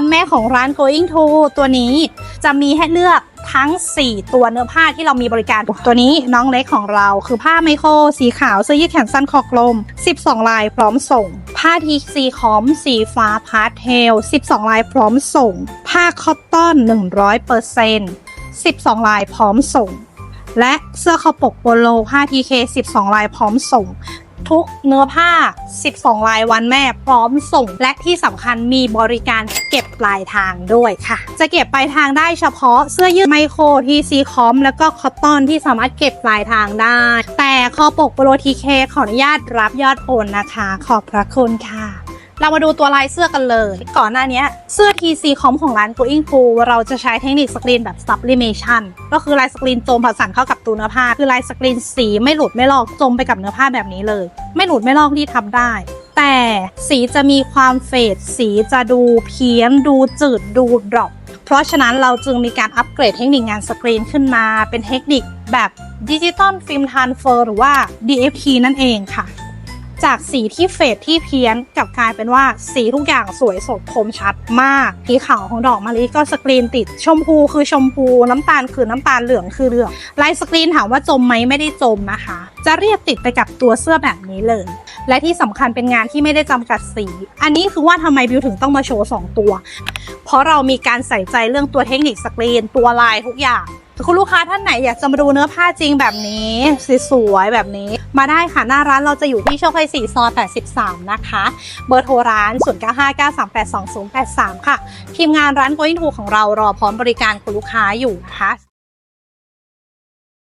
วันแม่ของร้าน going to ตัวนี้จะมีให้เลือกทั้ง 4 ตัวเนื้อผ้าที่เรามีบริการตัวนี้น้องเล็กของเราคือผ้าไมโคร สีขาวเสื้อยืดแขนสั้นคอกลม 12 ลายพร้อมส่ง ผ้าทีซีคอม สีฟ้าพาสเทล 12 ลายพร้อมส่ง ผ้าคอตตอน 100% 12 ลายพร้อมส่ง และเสื้อคอปกโปโลผ้า TK 12 ลายพร้อมส่ง ทุกเนื้อผ้า 12 ลายวันแม่พร้อมส่ง และที่สำคัญมีบริการเก็บปลายทางด้วยค่ะ จะเก็บปลายทางได้เฉพาะเสื้อยืดไมโครทีซีคอมแล้วก็คอตตอนที่สามารถเก็บปลายทางได้ แต่คอปกโปรทีเคขออนุญาตรับยอดโอนนะคะ ขอบพระคุณค่ะ เรามาดูตัวลายเสื้อกันเลย ก่อนหน้านี้เสื้อ TC คอมของร้าน Going to เราจะใช้เทคนิคสกรีนแบบ sublimation ก็คือลายสกรีนจมผสานเข้ากับตัวเนื้อผ้า คือลายสกรีนสีไม่หลุดไม่ลอกจมไปกับเนื้อผ้าแบบนี้เลย ไม่หลุดไม่ลอกที่ทำได้ แต่สีจะมีความเฟดสีจะดูเพี้ยน ดูจืดดูดรอปเพราะฉะนั้นเราจึงมีการอัปเกรดเทคนิคงานสกรีนขึ้นมาเป็นเทคนิคแบบดิจิตอลฟิล์มทรานเฟอร์หรือว่า DFT นั่นเองค่ะ จากสีที่เฟดที่เพี้ยนกลับกลายเป็นว่าสีทุกอย่างสวยสดคมชัดมากสีขาวของดอกมะลิก็สกรีนติดชมพูคือชมพู น้ำตาลคือน้ำตาลเหลืองคือเหลืองลายสกรีนถามว่าจมไหมไม่ได้จมนะคะ จะเรียบติดไปกับตัวเสื้อแบบนี้เลย และที่สำคัญเป็นงานที่ไม่ได้จำกัดสี อันนี้คือว่าทำไมบิวถึงต้องมาโชว์2ตัว เพราะเรามีการใส่ใจเรื่องตัวเทคนิคสกรีนตัวลายทุกอย่าง คุณลูกค้าท่านไหนอยากจะมาดูเนื้อผ้าจริงแบบนี้สวยๆแบบนี้ มาได้ค่ะหน้าร้านเราจะอยู่ที่โชคชัย4ซอย83 นะคะ เบอร์โทรร้าน 0959382083 ค่ะ ทีมงานร้านก้อยทูของเรารอพร้อมบริการคุณลูกค้าอยู่นะคะ